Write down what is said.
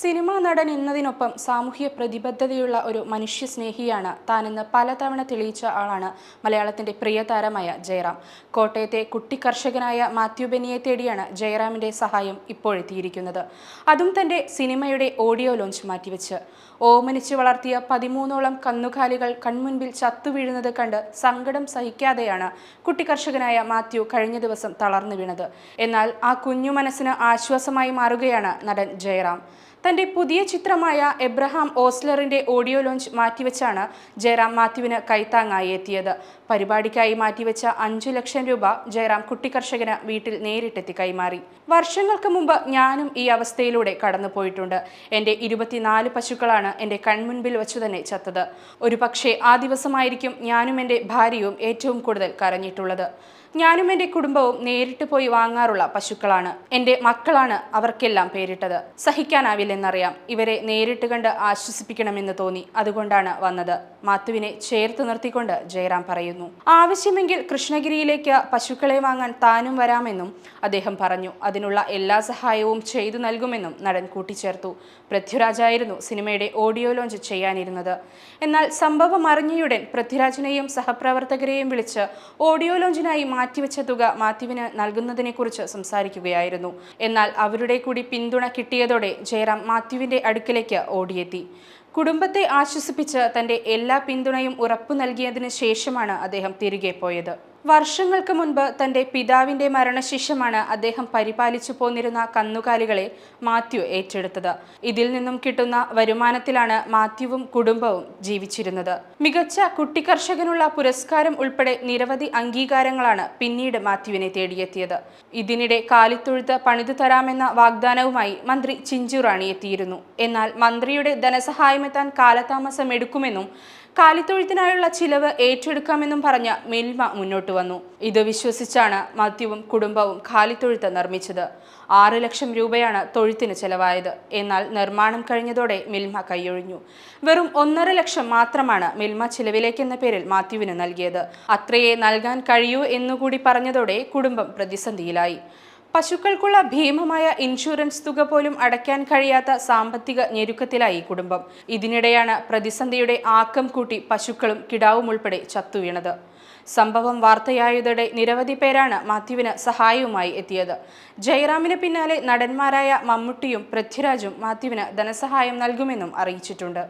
Cinema നടൻ എന്നതിനൊപ്പം സാമൂഹ്യ പ്രതിബദ്ധതയുള്ള ഒരു മനുഷ്യസ്നേഹിയാണ്. താനെന്ന് പലതവണ തെളിയിച്ച ആളാണ് മലയാളത്തിന്റെ പ്രിയതാരമായ ജയറാം. കോട്ടയത്തെ കുട്ടി കർഷകനായ മാത്യു ബെന്നിയെ തേടിയാണ് ജയറാമിന്റെ സഹായം ഇപ്പോഴെത്തിയിരിക്കുന്നത്. അതും തന്റെ സിനിമയുടെ ഓഡിയോ ലോഞ്ച് മാറ്റിവെച്ച്. ഓമനിച്ച് വളർത്തിയ പതിമൂന്നോളം കന്നുകാലികൾ കൺമുൻപിൽ ചത്തുവീഴുന്നത് കണ്ട് സങ്കടം സഹിക്കാതെയാണ് കുട്ടി കർഷകനായ മാത്യു കഴിഞ്ഞ ദിവസം തളർന്നു വീണത്. എന്നാൽ ആ കുഞ്ഞു മനസ്സിന് ആശ്വാസമായി മാറുകയാണ് നടൻ ജയറാം. തന്റെ പുതിയ ചിത്രമായ എബ്രഹാം ഓസ്ലറിന്റെ ഓഡിയോ ലോഞ്ച് മാറ്റിവെച്ചാണ് ജയറാം മാത്യുവിന് കൈത്താങ്ങായി എത്തിയത്. പരിപാടിക്കായി മാറ്റിവെച്ച അഞ്ചു ലക്ഷം രൂപ ജയറാം കുട്ടിക്കർഷകന് വീട്ടിൽ നേരിട്ടെത്തി കൈമാറി. വർഷങ്ങൾക്ക് മുമ്പ് ഞാനും ഈ അവസ്ഥയിലൂടെ കടന്നുപോയിട്ടുണ്ട് എന്റെ ഇരുപത്തിനാല് പശുക്കളാണ് എന്റെ കൺമുൻപിൽ വെച്ചു തന്നെ ചത്തത്. ഒരു പക്ഷേ ആ ദിവസമായിരിക്കും ഞാനും എന്റെ ഭാര്യയും ഏറ്റവും കൂടുതൽ കരഞ്ഞിട്ടുള്ളത്. ഞാനും എന്റെ കുടുംബവും നേരിട്ട് പോയി വാങ്ങാറുള്ള പശുക്കളാണ്. എന്റെ മക്കളാണ് അവർക്കെല്ലാം പേരിട്ടത്. സഹിക്കാനാവില്ലെന്നറിയാം. ഇവരെ നേരിട്ട് കണ്ട് ആശ്വസിപ്പിക്കണമെന്ന് തോന്നി. അതുകൊണ്ടാണ് വന്നത്. മാത്തുവിനെ ചേർത്ത് നിർത്തിക്കൊണ്ട് ജയറാം പറയുന്നു. ആവശ്യമെങ്കിൽ കൃഷ്ണഗിരിയിലേക്ക് പശുക്കളെ വാങ്ങാൻ താനും വരാമെന്നും അദ്ദേഹം പറഞ്ഞു. അതിനുള്ള എല്ലാ സഹായവും ചെയ്തു നൽകുമെന്നും നടൻ കൂട്ടിച്ചേർത്തു. പൃഥ്വിരാജായിരുന്നു സിനിമയുടെ ഓഡിയോ ലോഞ്ച് ചെയ്യാനിരുന്നത്. എന്നാൽ സംഭവം അറിഞ്ഞയുടൻ പൃഥ്വിരാജിനെയും സഹപ്രവർത്തകരെയും വിളിച്ച് ഓഡിയോ ലോഞ്ചിനായി മാറ്റിവെച്ച തുക മാത്യുവിന് നൽകുന്നതിനെക്കുറിച്ച് സംസാരിക്കുകയായിരുന്നു. എന്നാൽ അവരുടെ കൂടി പിന്തുണ കിട്ടിയതോടെ ജയറാം മാത്യുവിന്റെ അടുക്കിലേക്ക് ഓടിയെത്തി. കുടുംബത്തെ ആശ്വസിപ്പിച്ച് തന്റെ എല്ലാ പിന്തുണയും ഉറപ്പു നൽകിയതിനു ശേഷമാണ് അദ്ദേഹം തിരികെ പോയത്. വർഷങ്ങൾക്ക് മുൻപ് തന്റെ പിതാവിന്റെ മരണശേഷമാണ് അദ്ദേഹം പരിപാലിച്ചു പോന്നിരുന്ന കന്നുകാലികളെ മാത്യു ഏറ്റെടുത്തത്. ഇതിൽ നിന്നും കിട്ടുന്ന വരുമാനത്തിലാണ് മാത്യുവും കുടുംബവും ജീവിച്ചിരുന്നത്. മികച്ച കുട്ടിക്കർഷകനുള്ള പുരസ്കാരം ഉൾപ്പെടെ നിരവധി അംഗീകാരങ്ങളാണ് പിന്നീട് മാത്യുവിനെ തേടിയെത്തിയത്. ഇതിനിടെ കാലിത്തൊഴുത്ത് പണിതു തരാമെന്ന വാഗ്ദാനവുമായി മന്ത്രി ചിഞ്ചു റാണി എത്തിയിരുന്നു. എന്നാൽ മന്ത്രിയുടെ ധനസഹായമെത്താൻ കാലതാമസം എടുക്കുമെന്നും കാലിത്തൊഴുത്തിനായുള്ള ചിലവ് ഏറ്റെടുക്കാമെന്നും പറഞ്ഞ മിൽമ മുന്നോട്ട് വന്നു. ഇത് വിശ്വസിച്ചാണ് മദ്യവും കുടുംബവും കാലിത്തൊഴുത്ത് നിർമ്മിച്ചത്. ആറ് ലക്ഷം രൂപയാണ് തൊഴുത്തിന് ചെലവായത്. എന്നാൽ നിർമ്മാണം കഴിഞ്ഞതോടെ മിൽമ കൈയൊഴിഞ്ഞു. വെറും ഒന്നര ലക്ഷം മാത്രമാണ് മിൽമ ചിലവിലേക്കെന്ന പേരിൽ മാത്യുവിന് നൽകിയത്. അത്രയേ നൽകാൻ കഴിയൂ എന്നുകൂടി പറഞ്ഞതോടെ കുടുംബം പ്രതിസന്ധിയിലായി. പശുക്കൾക്കുള്ള ഭീമമായ ഇൻഷുറൻസ് തുക പോലും അടയ്ക്കാൻ കഴിയാത്ത സാമ്പത്തിക ഞെരുക്കത്തിലായി കുടുംബം. ഇതിനിടെയാണ് പ്രതിസന്ധിയുടെ ആക്കം കൂട്ടി പശുക്കളും കിടാവും ഉൾപ്പെടെ ചത്തുവീണത്. സംഭവം വാർത്തയായതോടെ നിരവധി പേരാണ് മാത്യുവിന് സഹായവുമായി എത്തിയത്. ജയറാമിന് പിന്നാലെ നടന്മാരായ മമ്മൂട്ടിയും പൃഥ്വിരാജും മാത്യുവിന് ധനസഹായം നൽകുമെന്നും അറിയിച്ചിട്ടുണ്ട്.